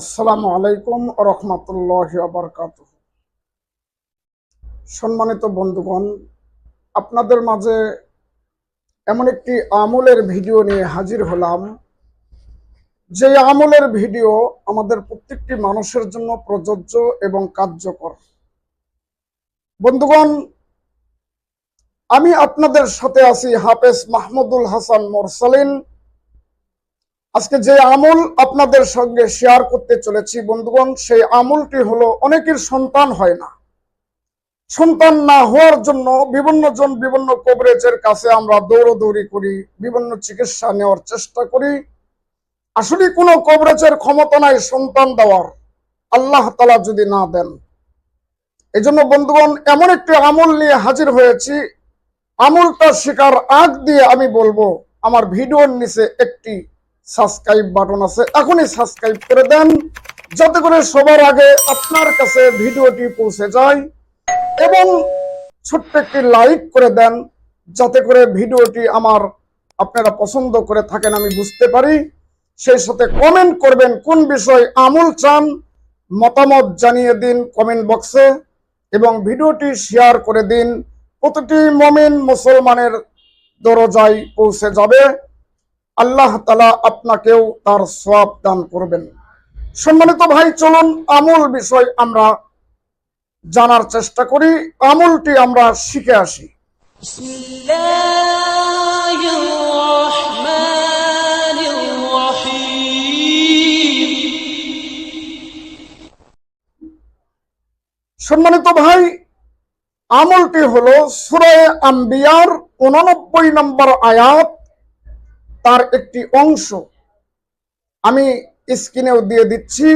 আসসালামু আলাইকুম রহমতুল্লাহ আবরকাত সম্মানিত বন্ধুগণ, আপনাদের মাঝে এমন একটি আমলের ভিডিও নিয়ে হাজির হলাম। যে আমলের ভিডিও আমাদের প্রত্যেকটি মানুষের জন্য প্রযোজ্য এবং কার্যকর। বন্ধুগণ, আমি আপনাদের সাথে আছি হাফেজ মাহমুদুল হাসান মোরসালিন। আজকে যে আমল আপনাদের সঙ্গে শেয়ার করতে চলেছি, বন্ধুগণ, সেই আমলটি হলো অনেকের সন্তান হয় না। সন্তান না হওয়ার জন্য বিভিন্ন জন বিভিন্ন কভারেজের কাছে আমরা দৌড়দৌড়ি করি, বিভিন্ন চিকিৎসা নেওয়ার চেষ্টা করি। আসলে কোনো কভারেজের ক্ষমতা নাই সন্তান দেওয়ার। আল্লাহ তালা যদি না দেন। এই জন্য বন্ধুগণ, এমন একটি আমল নিয়ে হাজির হয়েছি। আমলটা শেখার আগ দিয়ে আমি বলব, আমার ভিডিওর নিচে একটি সাবস্ক্রাইব বাটন আছে, এখনই সাবস্ক্রাইব করে দেন। যাতে করে সবার আগে আপনার কাছে ভিডিওটি পৌঁছে যায় এবং ছোট্ট একটি লাইক করে দেন, যাতে করে ভিডিওটি আমার আপনারা পছন্দ করে থাকেন আমি বুঝতে পারি। সেই সাথে কমেন্ট করবেন কোন বিষয় আমল চান, মতামত জানিয়ে দিন কমেন্ট বক্সে এবং ভিডিওটি শেয়ার করে দিন। প্রতিটি মমিন মুসলমানের দরজায় পৌঁছে যাবে। আল্লাহ তালা আপনাকেও তার সব দান করবেন। সম্মানিত ভাই, চলুন আমুল বিষয় আমরা জানার চেষ্টা করি। আমূলটি আমরা শিখে আসি। সম্মানিত ভাই, আমলটি হল সুরে আম্বিয়ার উনানব্বই নম্বর আয়াত। তার একটি অংশ আমি স্ক্রিনেও দিয়ে দিচ্ছি।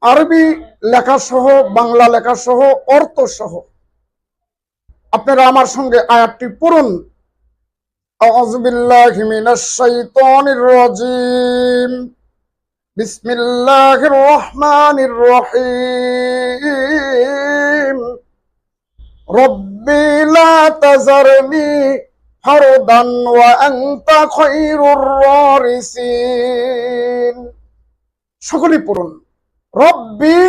আরবি লেখাসহ, বাংলা লেখাসহ, অর্থসহ। আপনারা আমার সঙ্গে আয়াতটি পড়ুন। রহমানির الله الرحمن الرحيم ربي لا تذرني فردا وأنت خير الوارثين সকলে পড়ুন রব্বি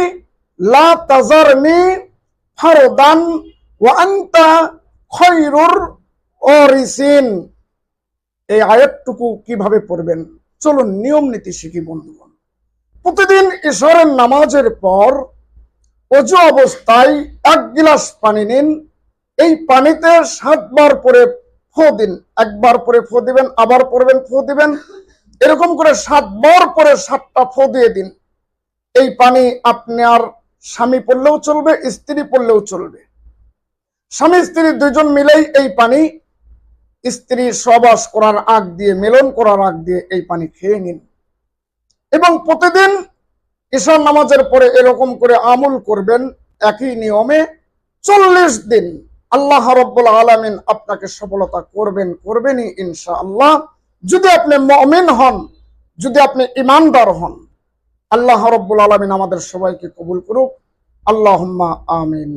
লা তাজারনি ফারদান ওয়া আনতা খৈরুর ওয়ারিসিন এই আয়াতটুকু কিভাবে পড়বেন চলুন নিয়ম নীতি শিখি বন্ধুগণ প্রতিদিন ঈশ্বরের নামাজের পর অজু অবস্থায় এক গিলাস পানি নিন এই পানিতে সাতবার পরে ফো দিন, একবার পরে ফো দিবেন, আবার পড়বেন, ফো দিবেন। এরকম করে সাতবার পরে সাতটা ফো দিয়ে দিন। এই পানি আপনি আর স্বামী পড়লেও চলবে, স্ত্রী পড়লেও চলবে। স্বামী, স্ত্রী দুজন মিলেই এই পানি, স্ত্রী সবাস করার আগ দিয়ে, মিলন করার আগ দিয়ে এই পানি খেয়ে নিন। এবং প্রতিদিন ঈশান নামাজের পরে এরকম করে আমল করবেন, একই নিয়মে চল্লিশ দিন। আল্লাহ রব্বুল আলমিন আপনাকে সফলতা করবেন, করবেনই ইনশা আল্লাহ যদি আপনি মমিন হন, যদি আপনি ইমানদার হন, আল্লাহ রব্বুল আলমিন আমাদের সবাইকে কবুল করুক। আল্লাহ আমিন।